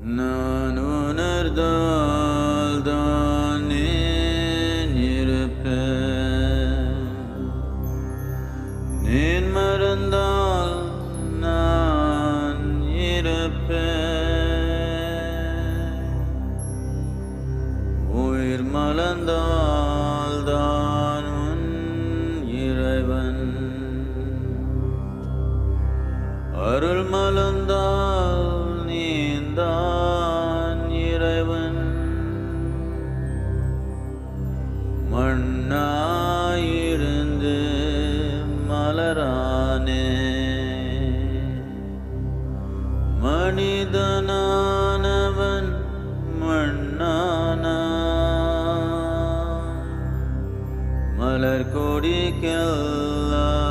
நான் உணர்ந்தால் தான் இருப்பேன். நீன் மறந்தால் நான் இருப்பேன். உயிர் மலர்ந்தால் தான் உன் இறைவன். அருள் மலர்ந்தால் நீந்தான் இறைவன். மண்ணாயிருந்து மலரானே. மனிதனானவன் மண்ணானா. மலர் கொடிக்கெல்லாம்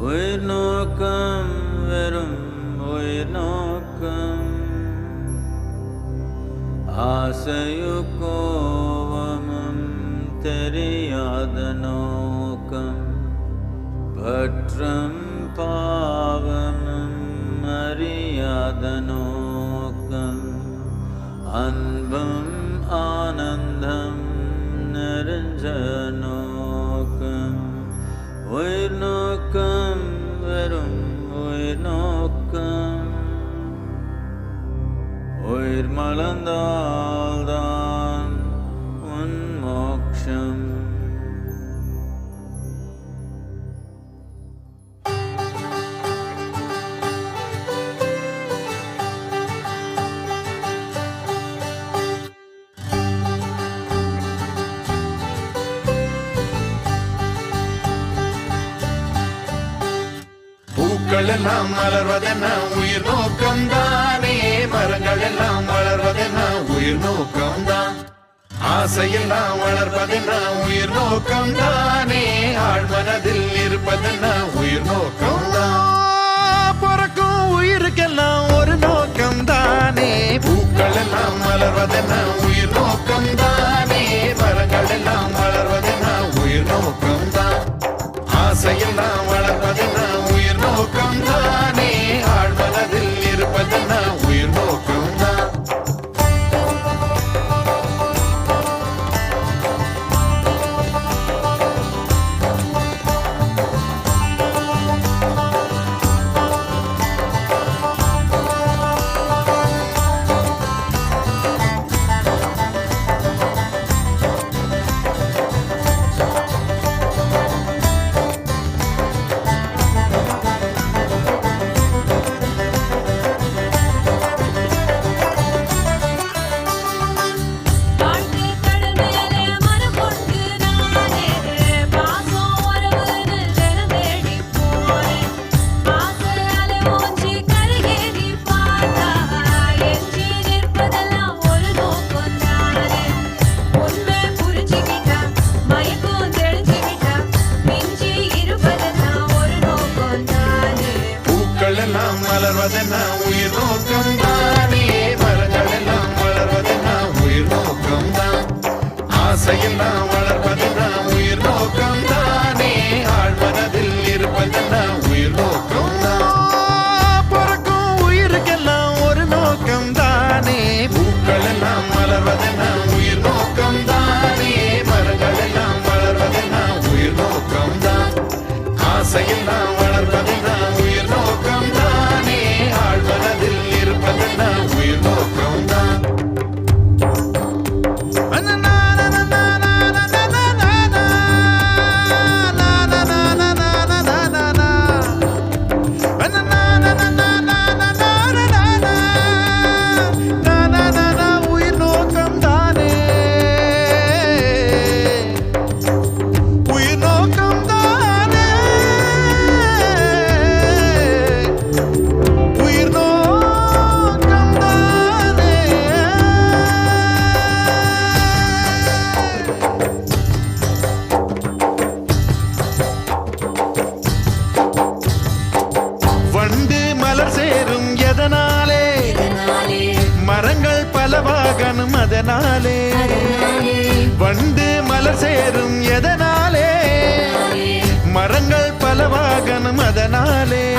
உயிர் நோக்கம் வெறும் உயிர் நோக்கம். ஆசையு கோவமும் தெரியாத நோக்கம். பற்றம் பாவமும் அறியாத நோக்கம். அன்பும் ஆனந்தம் நிறைஞ்ச மரங்கள் எல்லாம் மலர்வதென்ன உயிர் நோக்கம் தானே மரங்கள் எல்லாம் வளர்வதென்ன? உயிர் நோக்கம் தான் ஆசையெல்லாம் வளர்ப்பதென்ன? உயிர் நோக்கம் தானே ஆழ்மனதில் இருப்பதென்ன? உயிர் நோக்கம் தான் பிறக்கும் உயிருக்கெல்லாம் ஒரு நோக்கம் தானே பூக்கள் எல்லாம் மலர்வதென்ன உயிர் நோக்கம் தானே மரங்கள் எல்லாம் வளர்வதென்ன? உயிர் நோக்கம் தான் ஆசையெல்லாம் வளர்வதென்ன உயிர் மலர்வதென்ன உயிர் நோக்கம் தானே மரங்கள் எல்லாம் உயிர் நோக்கம் தான் ஆசையெல்லாம் வளர்ப்பதென்ன உயிர் நோக்கம் தானே ஆழ்மனதில் இருப்பதென்ன உயிர் நோக்கம் தான் பிறக்கும் உயிருக்கெல்லாம் ஒரு நோக்கம் தானே பூக்கள் எல்லாம் உயிர் நோக்கம் தானே மரங்கள் எல்லாம் உயிர் நோக்கம் தான் ஆசையெல்லாம் அதனாலே. வண்டு மலர் சேரும் எதனாலே? மரங்கள் பல வாகனம் அதனாலே.